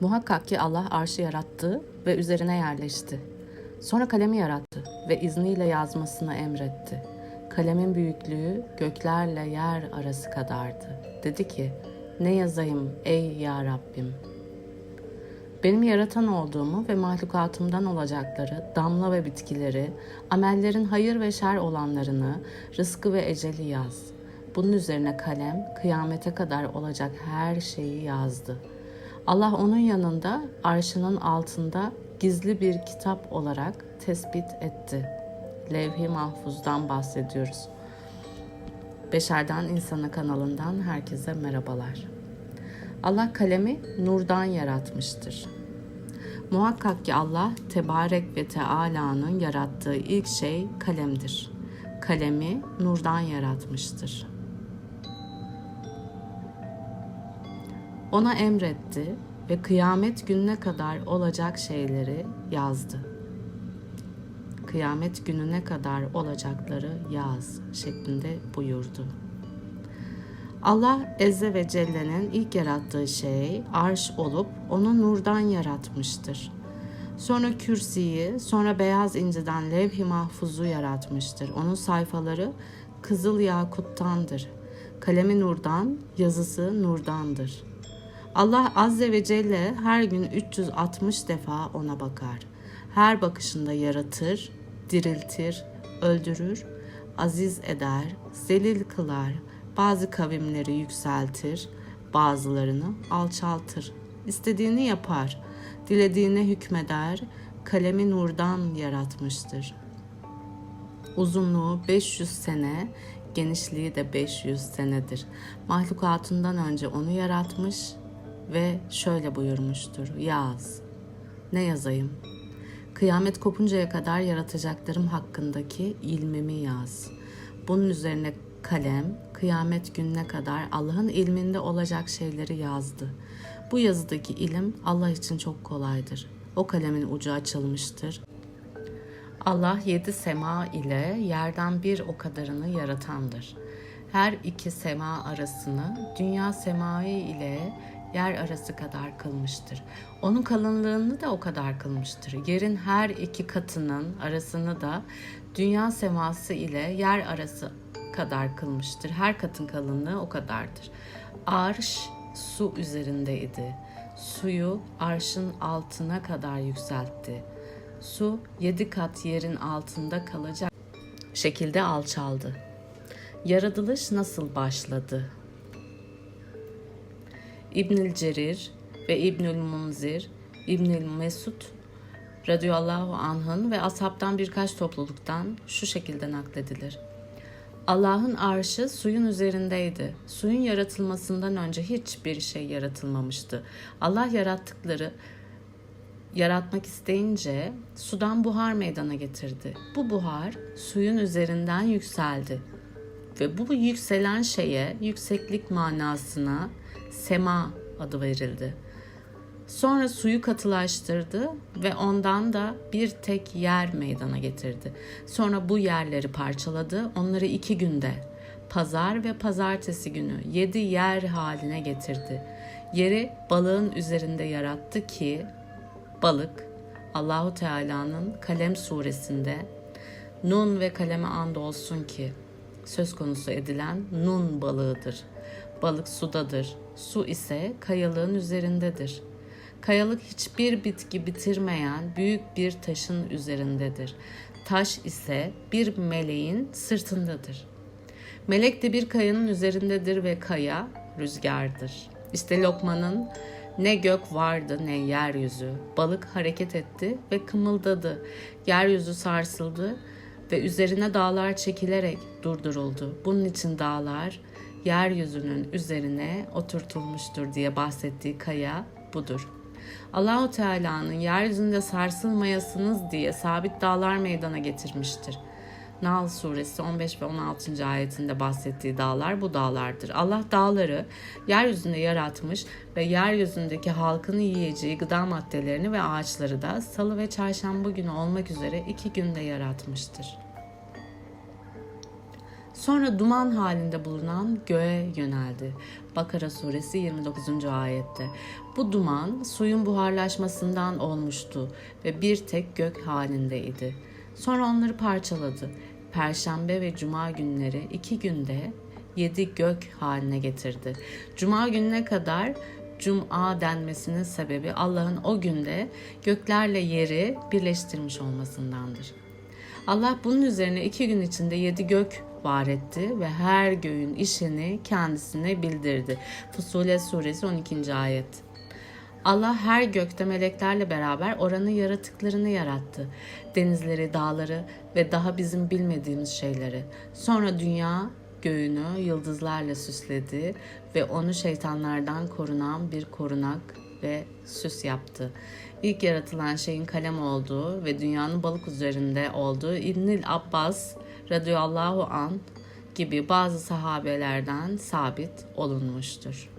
Muhakkak ki Allah arşı yarattı ve üzerine yerleşti. Sonra kalemi yarattı ve izniyle yazmasını emretti. Kalemin büyüklüğü göklerle yer arası kadardı. Dedi ki, ne yazayım ey ya Rabbim? Benim yaratan olduğumu ve mahlukatımdan olacakları, damla ve bitkileri, amellerin hayır ve şer olanlarını, rızkı ve eceli yaz. Bunun üzerine kalem kıyamete kadar olacak her şeyi yazdı. Allah onun yanında arşının altında gizli bir kitap olarak tespit etti. Levh-i Mahfuz'dan bahsediyoruz. Beşerden İnsana kanalından herkese merhabalar. Allah kalemi nurdan yaratmıştır. Muhakkak ki Allah Tebarek ve Teala'nın yarattığı ilk şey kalemdir. Kalemi nurdan yaratmıştır. Ona emretti ve kıyamet gününe kadar olacak şeyleri yazdı. Kıyamet gününe kadar olacakları yaz şeklinde buyurdu. Allah Ezze ve Celle'nin ilk yarattığı şey arş olup onu nurdan yaratmıştır. Sonra kürsiyi, sonra beyaz inciden levh-i mahfuzu yaratmıştır. Onun sayfaları kızıl yakuttandır. Kalemi nurdan, yazısı nurdandır. Allah Azze ve Celle her gün 360 defa ona bakar. Her bakışında yaratır, diriltir, öldürür, aziz eder, zelil kılar, bazı kavimleri yükseltir, bazılarını alçaltır. İstediğini yapar, dilediğine hükmeder, kalemi nurdan yaratmıştır. Uzunluğu 500 sene, genişliği de 500 senedir. Mahlukatından önce onu yaratmış ve şöyle buyurmuştur. Yaz. Ne yazayım? Kıyamet kopuncaya kadar yaratacaklarım hakkındaki ilmimi yaz. Bunun üzerine kalem kıyamet gününe kadar Allah'ın ilminde olacak şeyleri yazdı. Bu yazıdaki ilim Allah için çok kolaydır. O kalemin ucu açılmıştır. Allah yedi sema ile yerden bir o kadarını yaratandır. Her iki sema arasını dünya semayı ile yer arası kadar kılmıştır. Onun kalınlığını da o kadar kılmıştır. Yerin her iki katının arasını da dünya seması ile yer arası kadar kılmıştır. Her katın kalınlığı o kadardır. Arş su üzerindeydi. Suyu arşın altına kadar yükseltti. Su yedi kat yerin altında kalacak şekilde alçaldı. Yaratılış nasıl başladı? İbnül Cerir ve İbnül Munzir, İbnül Mesud radıyallahu anh'ın ve ashabtan birkaç topluluktan şu şekilde nakledilir. Allah'ın arşı suyun üzerindeydi. Suyun yaratılmasından önce hiçbir şey yaratılmamıştı. Allah yarattıkları yaratmak isteyince sudan buhar meydana getirdi. Bu buhar suyun üzerinden yükseldi. Ve bu yükselen şeye yükseklik manasına sema adı verildi. Sonra suyu katılaştırdı ve ondan da bir tek yer meydana getirdi. Sonra bu yerleri parçaladı, onları iki günde, pazar ve pazartesi günü yedi yer haline getirdi. Yeri balığın üzerinde yarattı ki balık Allahu Teala'nın Kalem suresinde Nun ve kaleme and olsun ki söz konusu edilen Nun balığıdır. Balık sudadır. Su ise kayalığın üzerindedir. Kayalık hiçbir bitki bitirmeyen büyük bir taşın üzerindedir. Taş ise bir meleğin sırtındadır. Melek de bir kayanın üzerindedir ve kaya rüzgardır. İşte Lokman'ın ne gök vardı ne yeryüzü. Balık hareket etti ve kımıldadı. Yeryüzü sarsıldı ve üzerine dağlar çekilerek durduruldu. Bunun için dağlar yeryüzünün üzerine oturtulmuştur diye bahsettiği kaya budur. Allahu Teala'nın yeryüzünde sarsılmayasınız diye sabit dağlar meydana getirmiştir. Nahl suresi 15 ve 16. ayetinde bahsettiği dağlar bu dağlardır. Allah dağları yeryüzünde yaratmış ve yeryüzündeki halkın yiyeceği gıda maddelerini ve ağaçları da salı ve çarşamba günü olmak üzere iki günde yaratmıştır. Sonra duman halinde bulunan göğe yöneldi. Bakara suresi 29. ayette. Bu duman suyun buharlaşmasından olmuştu ve bir tek gök halindeydi. Sonra onları parçaladı. Perşembe ve cuma günleri iki günde yedi gök haline getirdi. Cuma gününe kadar Cuma denmesinin sebebi Allah'ın o günde göklerle yeri birleştirmiş olmasındandır. Allah bunun üzerine iki gün içinde yedi gök var etti ve her göğün işini kendisine bildirdi. Fusulet suresi 12. ayet. Allah her gökte meleklerle beraber oranın yaratıklarını yarattı. Denizleri, dağları ve daha bizim bilmediğimiz şeyleri. Sonra dünya göğünü yıldızlarla süsledi ve onu şeytanlardan korunan bir korunak ve süs yaptı. İlk yaratılan şeyin kalem olduğu ve dünyanın balık üzerinde olduğu İbnül Abbas radıyallahu an gibi bazı sahabelerden sabit olunmuştur.